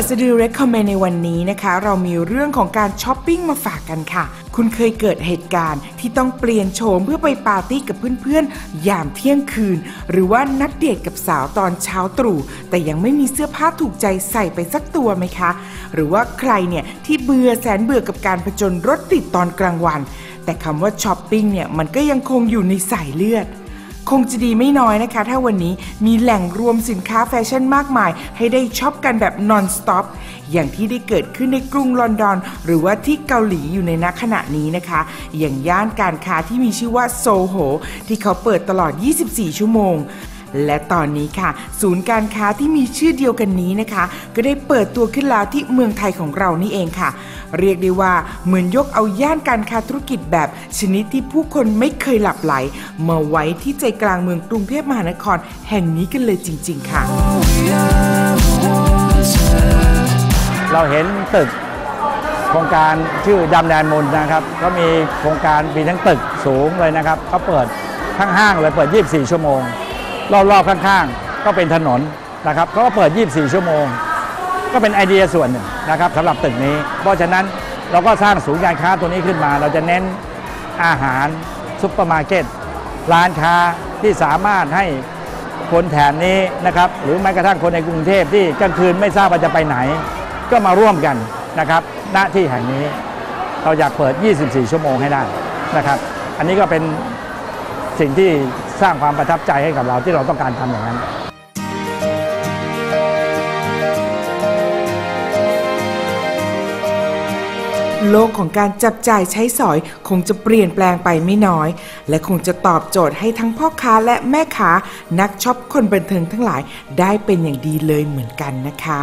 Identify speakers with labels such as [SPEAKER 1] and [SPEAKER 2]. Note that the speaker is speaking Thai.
[SPEAKER 1] ปิดสะดือ recommend ในวันนี้นะคะ เรามีเรื่องของการช้อปปิ้งมาฝากกันค่ะ คุณเคยเกิดเหตุการณ์ที่ต้องเปลี่ยนโฉมเพื่อไปปาร์ตี้กับเพื่อนๆ ยามเที่ยงคืน หรือว่านัดเดทกับสาวตอนเช้าตรู่ แต่ยังไม่มีเสื้อผ้าถูกใจใส่ไปสักตัวไหมคะ หรือว่าใครเนี่ยที่เบื่อแสนเบื่อกับการผจญรถติดตอนกลางวัน แต่คำว่าช้อปปิ้งเนี่ยมันก็ยังคงอยู่ในสายเลือด คงจะดีไม่น้อยนะคะ ถ้าวันนี้มีแหล่งรวมสินค้าแฟชั่นมากมาย ให้ได้ช็อปกันแบบ non-stop อย่างที่ได้เกิดขึ้นในกรุงลอนดอน หรือว่าที่เกาหลีอยู่ในณขณะนี้นะคะ อย่างย่านการค้าที่มีชื่อว่าโซโห ที่เขาเปิดตลอด 24 ชั่วโมง และตอนนี้ค่ะ ศูนย์การค้าที่มีชื่อเดียวกันนี้นะคะ ก็ได้เปิดตัวขึ้นแล้วที่เมืองไทยของเรานี่เองค่ะ เรียกได้ว่าเหมือนยกเอาย่านการค้าธุรกิจแบบชนิดที่ผู้คนไม่เคยหลับไหล มาไว้ที่ใจกลางเมืองกรุงเทพมหานคร แห่งนี้กันเลยจริง ๆ ค่ะ
[SPEAKER 2] เราเห็นตึกโครงการชื่อดำแดนมนนะครับ ก็มีโครงการมีทั้งตึกสูงเลยนะครับเขาเปิดทั้งห้างเลยเปิด 24 ชั่วโมง รอบๆข้างๆ ก็เป็นถนนนะครับเขาก็เปิด 24 ชั่วโมง ก็เป็นไอเดียส่วนหนึ่งนะครับสำหรับตึกนี้ เพราะฉะนั้นเราก็สร้างศูนย์การค้าตัวนี้ขึ้นมา เราจะเน้นอาหารซุปเปอร์มาร์เก็ตร้านค้าที่สามารถให้คนแถบนี้นะครับหรือแม้กระทั่งคนในกรุงเทพที่กลางคืนไม่ทราบว่าจะไปไหน ก็มาร่วมกันนะครับณที่แห่งนี้เราอยากเปิด 24 ชั่วโมงให้ได้นะครับ อันนี้ก็เป็นสิ่งที่ สร้างความประทับใจให้กับเราที่เราต้องการทำอย่างนั้น
[SPEAKER 1] โลกของการจับจ่ายใช้สอยคงจะเปลี่ยนแปลงไปไม่น้อย และคงจะตอบโจทย์ให้ทั้งพ่อค้าและแม่ค้านักช็อปคนบันเทิงทั้งหลายได้เป็นอย่างดีเลยเหมือนกันนะคะ